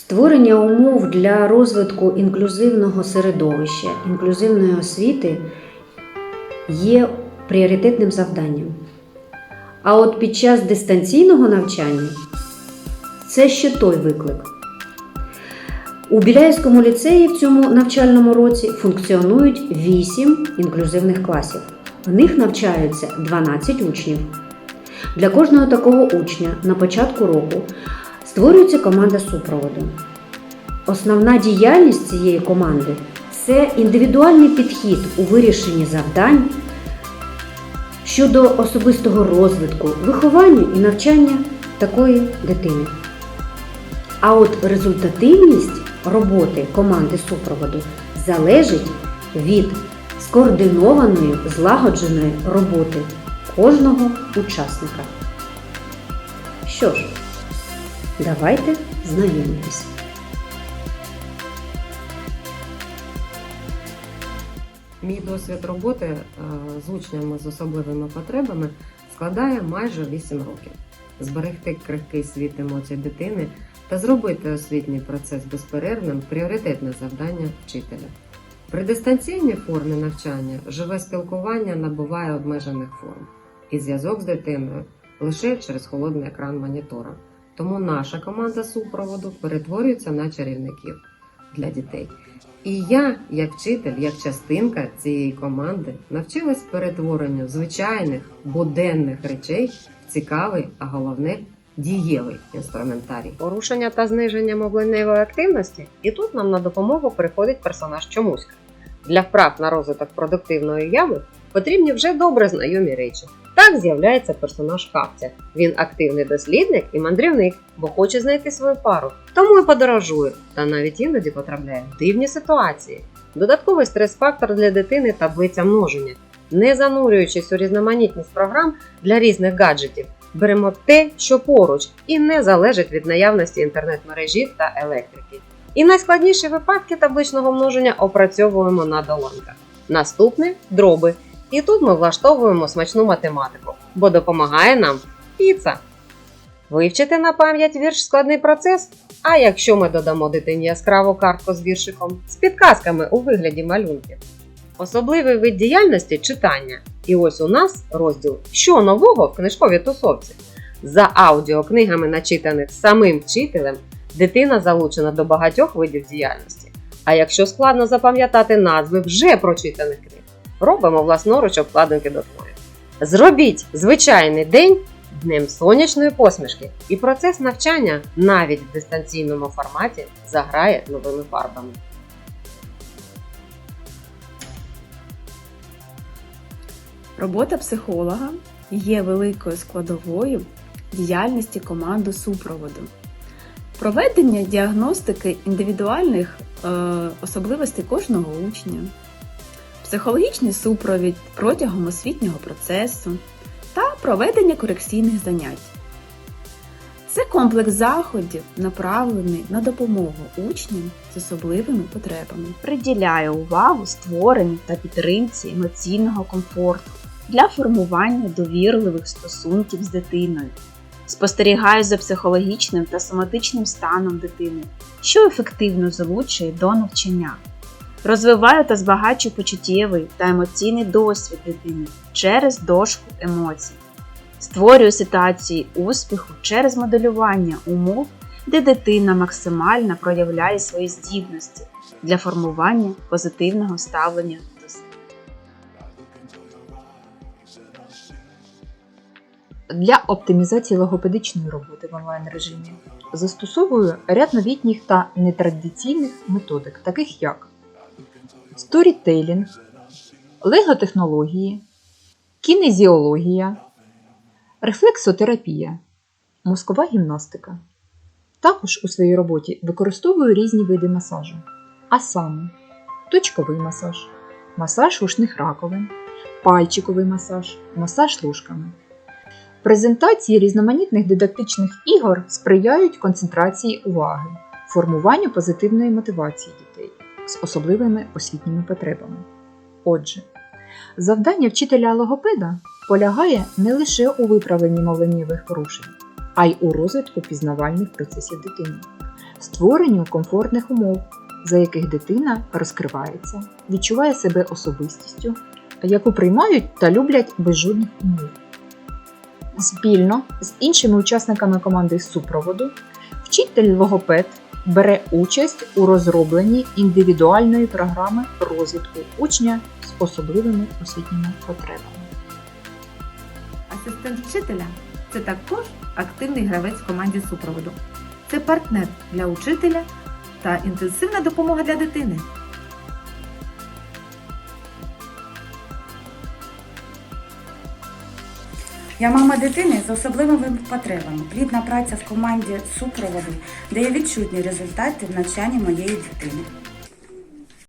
Створення умов для розвитку інклюзивного середовища, інклюзивної освіти є пріоритетним завданням. А от під час дистанційного навчання це ще той виклик. У Біляївському ліцеї в цьому навчальному році функціонують 8 інклюзивних класів. В них навчаються 12 учнів. Для кожного такого учня на початку року створюється команда супроводу. Основна діяльність цієї команди це індивідуальний підхід у вирішенні завдань щодо особистого розвитку, виховання і навчання такої дитини. А от результативність роботи команди супроводу залежить від скоординованої, злагодженої роботи кожного учасника. Що ж, давайте знайомитись. Мій досвід роботи е, з учнями з особливими потребами складає майже 8 років. Зберегти крихкий світ емоцій дитини та зробити освітній процес безперервним пріоритетне завдання вчителя. При дистанційній формі навчання живе спілкування набуває обмежених форм і зв'язок з дитиною лише через холодний екран монітора. Тому наша команда супроводу перетворюється на чарівників для дітей. І я, як вчитель, як частинка цієї команди, навчилась перетворенню звичайних буденних речей в цікавий, а головне дієвий інструментарій. Порушення та зниження мовленнєвої активності, і тут нам на допомогу приходить персонаж Чомуська. Для вправ на розвиток продуктивної уяви потрібні вже добре знайомі речі. Так з'являється персонаж Капця. Він активний дослідник і мандрівник, бо хоче знайти свою пару. Тому і подорожує, та навіть іноді потрапляє в дивні ситуації. Додатковий стрес-фактор для дитини таблиця множення. Не занурюючись у різноманітність програм для різних гаджетів, беремо те, що поруч, і не залежить від наявності інтернет-мережі та електрики. І найскладніші випадки табличного множення опрацьовуємо на долонках. Наступне дроби. І тут ми влаштовуємо смачну математику, бо допомагає нам піца. Вивчити на пам'ять вірш складний процес. А якщо ми додамо дитині яскраву картку з віршиком з підказками у вигляді малюнків. Особливий вид діяльності читання. І ось у нас розділ Що нового в книжковій тусовці. За аудіокнигами, начитаних самим вчителем, дитина залучена до багатьох видів діяльності. А якщо складно запам'ятати назви вже прочитаних книг, робимо власноруч обкладинки до творів. Зробіть звичайний день днем сонячної посмішки, і процес навчання навіть в дистанційному форматі заграє новими фарбами. Робота психолога є великою складовою діяльності команди супроводу. Проведення діагностики індивідуальних е, особливостей кожного учня, психологічний супровід протягом освітнього процесу та проведення корекційних занять. Це комплекс заходів, направлений на допомогу учням з особливими потребами. приділяє увагу створенню та підтримці емоційного комфорту для формування довірливих стосунків з дитиною, спостерігає за психологічним та соматичним станом дитини, що ефективно залучує до навчання, розвиває та збагачує почуттєвий та емоційний досвід дитини через дошку емоцій, створює ситуації успіху через моделювання умов де дитина максимально проявляє свої здібності для формування позитивного ставлення до себе. Для оптимізації логопедичної роботи в онлайн режимі застосовую ряд новітніх та нетрадиційних методик, таких як сторітейлінг, леготехнології, кінезіологія, рефлексотерапія, мозкова гімнастика. Також у своїй роботі використовую різні види масажу, а саме точковий масаж, масаж ушних раковин, пальчиковий масаж, масаж ложками. Презентації різноманітних дидактичних ігор сприяють концентрації уваги, формуванню позитивної мотивації з особливими освітніми потребами. Отже, завдання вчителя логопеда полягає не лише у виправленні мовленнєвих порушень, а й у розвитку пізнавальних процесів дитини. створенню комфортних умов, за яких дитина розкривається, відчуває себе особистістю, яку приймають та люблять без жодних умов. Спільно з іншими учасниками команди супроводу вчитель-логопед бере участь у розробленні індивідуальної програми розвитку учня з особливими освітніми потребами. Асистент вчителя це також активний гравець в команді супроводу. Це партнер для учителя та інтенсивна допомога для дитини. Я мама дитини з особливими потребами. Плідна праця в команді супроводу дає відчутні результати в навчанні моєї дитини.